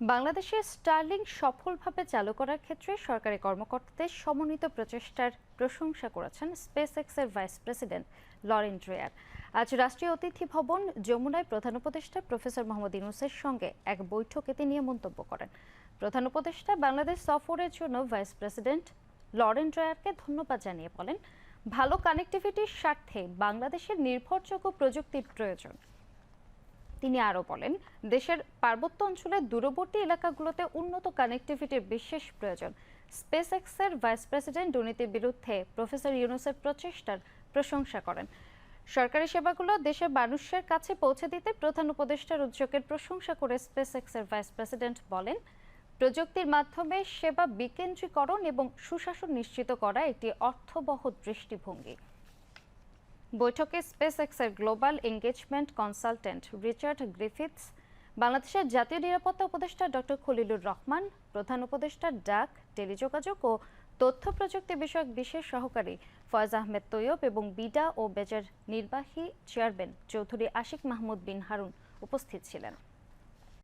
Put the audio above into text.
বাংলাদেশে স্টার্লিং সফলভাবে চালু করার ক্ষেত্রে সরকারি কর্মকর্তাদের সমন্বিত প্রচেষ্টার প্রশংসা করেছেন স্পেস এক্সের ভাইস প্রেসিডেন্ট লরেন ড্রেয়ার আজ রাষ্ট্রীয় অতিথি ভবন যমুনায় প্রধান উপদেষ্টা প্রফেসর মোহাম্মদ ইউনুসের সঙ্গে এক বৈঠকে তিনি মন্তব্য করেন। প্রধান উপদেষ্টা বাংলাদেশ সফরের জন্য ভাইস প্রেসিডেন্ট লরেন ড্রেয়ারকে ধন্যবাদ জানিয়ে বলেন, ভালো কানেক্টিভিটির স্বার্থে বাংলাদেশের নির্ভরযোগ্য প্রযুক্তির প্রয়োজন। তিনি আরও বলেন, দেশের পার্বত্য অঞ্চলের দূরবর্তী এলাকাগুলোতে উন্নত কানেক্টিভিটির বিশেষ প্রয়োজন। স্পেস এক্সের ভাইস প্রেসিডেন্ট দুর্নীতির বিরুদ্ধে প্রফেসর ইউনুসের প্রচেষ্টার প্রশংসা করেন। সরকারি সেবাগুলো দেশের মানুষের কাছে পৌঁছে দিতে প্রধান উপদেষ্টার উদ্যোগের প্রশংসা করে স্পেস এক্সের ভাইস প্রেসিডেন্ট বলেন, প্রযুক্তির মাধ্যমে সেবা বিকেন্দ্রীকরণ এবং সুশাসন নিশ্চিত করা একটি অর্থবহ দৃষ্টিভঙ্গি। বৈঠকে স্পেস এক্সের global engagement consultant Richard Griffiths, বাংলাদেশের জাতীয় নিরাপত্তা উপদেষ্টা ডক্টর খলিলুর রহমান, প্রধান উপদেষ্টা ডাক, টেলিযোগাযোগ ও তথ্য প্রযুক্তি বিষয়ক বিশেষ সহকারী ফয়েজ আহমেদ তৈয়ব এবং বিডা ও বেজার নির্বাহী চেয়ারম্যান চৌধুরী আশিক মাহমুদ বিন হারুন উপস্থিত ছিলেন।